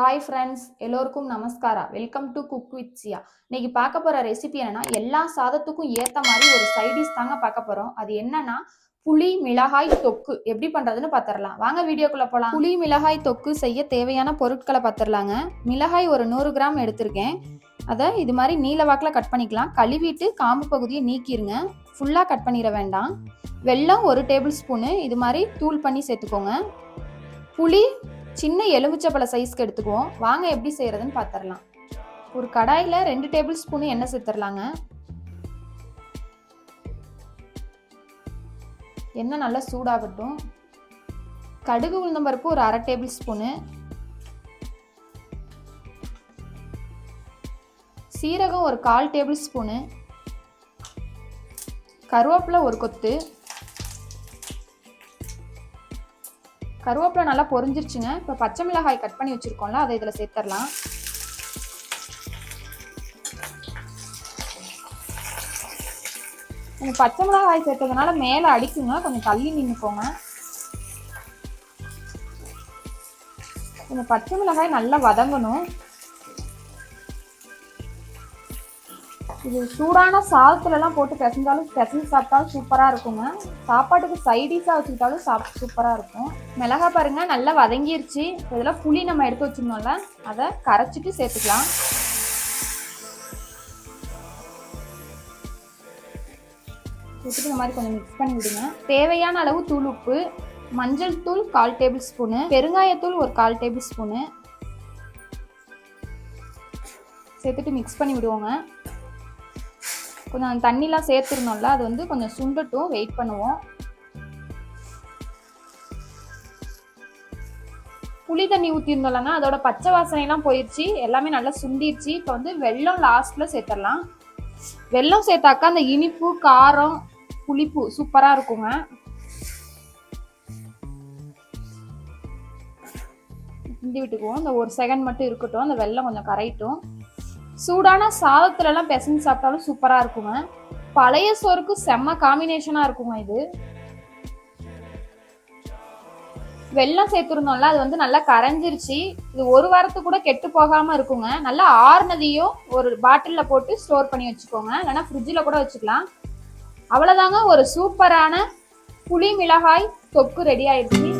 Hi friends எல்லோருக்கும் நமஸ்காரா? Welcome to cook with Siya இன்னைக்கு பார்க்க போகிற ரெசிபி என்னன்னா எல்லா சாதத்துக்கும் ஏற்ற மாதிரி ஒரு சைடிஷ் தாங்க பார்க்க போகிறோம் அது என்னன்னா புளி மிளகாய் தொக்கு. எப்படி பண்றதுன்னு பார்த்துடலாம் வாங்க வீடியோக்குள்ள போகலாம் புளி மிளகாய் தொக்கு செய்ய தேவையான பொருட்களை பார்த்துடலாங்க மிளகாய் ஒரு நூறு கிராம் எடுத்திருக்கேன். அதை இது மாதிரி நீல வாக்கில் கட் பண்ணிக்கலாம். கழுவிட்டு காம்பு பகுதியை நீக்கிருங்க. ஃபுல்லாக கட் பண்ணிட வேண்டாம். வெல்லம் ஒரு டேபிள் ஸ்பூனு இது மாதிரி தூள் பண்ணி சேர்த்துக்கோங்க. புளி சின்ன எலுமிச்சப்பழ சைஸ்க்கு எடுத்துக்குவோம். வாங்க எப்படி செய்கிறதுன்னு பார்த்துடலாம் ஒரு கடாயில் ரெண்டு டேபிள் ஸ்பூன் எண்ணெய் சேர்த்துடலாங்க. எண்ணெய் நல்லா சூடாகட்டும். கடுகு உளுந்தம்பருப்பு ஒரு அரை டேபிள் ஸ்பூனு சீரகம் ஒரு கால் டேபிள் ஸ்பூனு கருவேப்பிலை ஒரு கொத்து. கருவேப்பிலை நல்லா பொரிஞ்சிருச்சுங்க. இப்போ பச்சை மிளகாய் கட் பண்ணி வச்சுருக்கோம்ல அதை இதில் சேர்த்துடலாம் நீங்கள் பச்சை மிளகாய் சேர்த்ததுனால மேலே அடிக்குங்க கொஞ்சம் தள்ளி நின்றுக்கோங்க கொஞ்சம் பச்சை மிளகாய் நல்லா வதங்கணும். இது சூடான சாதத்துலலாம் போட்டு பிசைஞ்சாலும் பிசைஞ்சு சாப்பிட்டாலும் சூப்பராக இருக்குங்க சாப்பாட்டுக்கு சைடிஷாக வச்சுக்கிட்டாலும் சாப்பிட்டு சூப்பராக இருக்கும். மிளகா பாருங்க நல்லா வதங்கிருச்சு. இதில் புளி நம்ம எடுத்து வச்சிருந்தோம்ல அதை கரைச்சிட்டு சேர்த்துக்கலாம். சேர்த்துட்டு இந்த மாதிரி கொஞ்சம் மிக்ஸ் பண்ணி விடுங்க. தேவையான அளவு தூள் உப்பு மஞ்சள் தூள் கால் டேபிள் ஸ்பூனு பெருங்காயத்தூள் ஒரு கால் டேபிள் ஸ்பூனு. சேர்த்துட்டு மிக்ஸ் பண்ணி விடுவோங்க. கொஞ்சம் தண்ணிலாம் சேர்த்துருந்தோம்ல அது வந்து கொஞ்சம் சுண்டட்டும் வெயிட் பண்ணுவோம். புளி தண்ணி ஊற்றிருந்தோம்லங்க அதோட பச்சை வாசனைலாம் போயிடுச்சு எல்லாமே நல்லா சுண்டிருச்சு. இப்போ வந்து வெல்லம் லாஸ்ட்டில் சேர்த்துடலாம் வெல்லம் சேர்த்தாக்கா அந்த இனிப்பு காரம் புளிப்பு சூப்பராக இருக்குங்க. கிண்டி விட்டுக்குவோம். இந்த ஒரு செகண்ட் மட்டும் இருக்கட்டும். அந்த வெல்லம் கொஞ்சம் கரையட்டும். சூடான சாதத்துலலாம் பிசைஞ்சு சாப்பிட்டாலும் சூப்பராக இருக்குங்க. பழைய சோறுக்கு செம்ம காம்பினேஷனாக இருக்குங்க இது. வெள்ளம் சேர்த்துருந்தோம்ல அது வந்து நல்லா கரைஞ்சிருச்சு. இது ஒரு வாரத்துக்கு கூட கெட்டு போகாமல் இருக்குங்க. நல்லா ஆறுனதையும் ஒரு பாட்டிலில் போட்டு ஸ்டோர் பண்ணி வச்சுக்கோங்க. இல்லைன்னா ஃப்ரிட்ஜில் கூட வச்சுக்கலாம். அவ்வளோதாங்க ஒரு சூப்பரான புளி மிளகாய் தொக்கு ரெடி ஆயிடுச்சு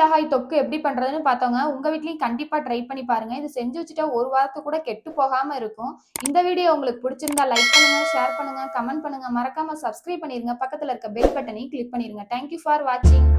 மிளகாய் தொக்கு எப்படி பண்றதுன்னு பார்த்தவங்க உங்க வீட்லயும் கண்டிப்பா ட்ரை பண்ணி பாருங்க. இது செஞ்சு வச்சுட்டா ஒரு வாரத்துக்கு கூட கெட்டு போகாம இருக்கும். இந்த வீடியோ உங்களுக்கு பிடிச்சிருந்தா லைக் பண்ணுங்க ஷேர் பண்ணுங்க கமெண்ட் பண்ணுங்க. மறக்காம சப்ஸ்கிரைப் பண்ணிருங்க. பக்கத்துல இருக்க பெல் பட்டனையும் கிளிக் பண்ணிருங்க. தேங்க்யூ ஃபார் வாட்சிங்